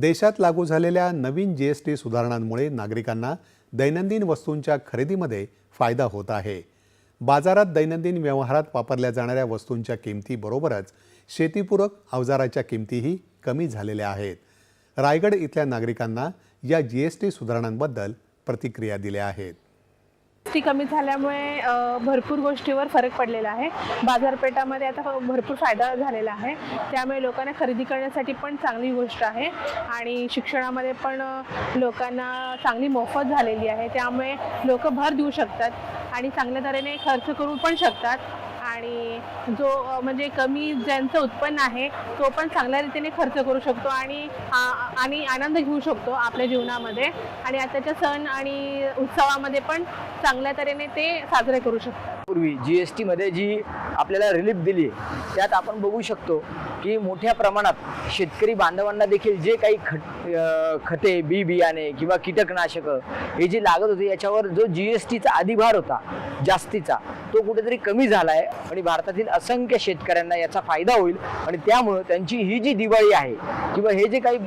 देशात लागू झालेल्या नवीन जी एस टी सुधारणांमुळे नागरिकांना दैनंदिन वस्तूंच्या खरेदीमध्ये फायदा होत आहे. बाजारात दैनंदिन व्यवहारात वापरल्या जाणाऱ्या वस्तूंच्या किमतीबरोबरच शेतीपूरक अवजाराच्या किमतीही कमी झालेल्या आहेत. रायगड इथल्या नागरिकांना या जी एस टी सुधारणांबद्दल प्रतिक्रिया दिल्या आहेत. ती कमी झाल्यामुळे भरपूर गोष्टीवर फरक पडलेला आहे. बाजारपेठामध्ये आता भरपूर फायदा झालेला आहे. त्यामुळे लोकांना खरेदी करण्यासाठी पण चांगली गोष्ट आहे आणि शिक्षणामध्ये पण लोकांना चांगली मोफत झालेली आहे. त्यामुळे लोक भर देऊ शकतात आणि चांगल्या तऱ्हेने खर्च करू पण शकतात. आणि जो म्हणजे कमी ज्यांचं उत्पन्न आहे तो पण चांगल्या रीतीने खर्च करू शकतो आणि आणि आनंद घेऊ शकतो आपल्या जीवनामध्ये. आणि आताच्या सण आणि उत्सवामध्ये पण चांगल्या तऱ्हेने ते साजरे करू शकतात. पूर्वी जी एस टीमध्ये जी आपल्याला रिलीफ दिली त्यात आपण बघू शकतो की मोठ्या प्रमाणात शेतकरी बांधवांना देखील जे काही खत खते बी बियाणे किंवा कीटकनाशकं हे जी लागत होती याच्यावर जो जी एस टीचा अधिभार होता जास्तीचा तो कुठेतरी कमी झाला आहे आणि भारतातील असंख्य शेतकऱ्यांना याचा फायदा होईल आणि त्यामुळं त्यांची ही जी दिवाळी आहे किंवा हे जे काही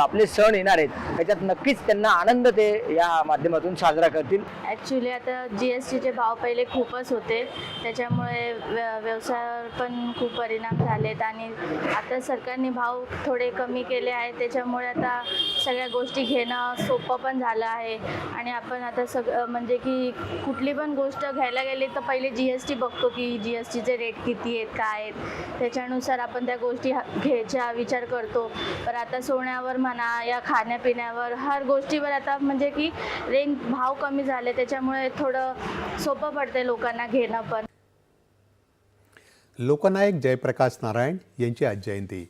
आपले सण येणार आहेत त्याच्यात नक्कीच त्यांना आनंद ते या माध्यमातून साजरा करतील. ॲक्च्युली आता जी एस टीचे भाव पहिले खूपच होते. त्याच्यामुळे व्य व्यवसायावर पण खूप परिणाम झालेत आणि आता सरकारने भाव थोडे कमी केले आहेत. त्याच्यामुळे आता सगळ्या गोष्टी घेणं सोपं पण झालं आहे. आणि आपण आता सग म्हणजे की कुठली पण गोष्ट घ्यायला गेली तर पहिले जी एस टी बघतो की जी एस टीचे रेट किती आहेत काय आहेत? त्याच्यानुसार आपण त्या गोष्टी घ्यायच्या विचार करतो. पण आता सोन्यावर म्हणा या खाण्यापिण्यावर हर गोष्टीवर आता म्हणजे की रेंज भाव कमी झाले त्याच्यामुळे थोडं सोपं पडते लोकांना घेणं पण. लोकनायक जयप्रकाश नारायण यांची आज जयंती.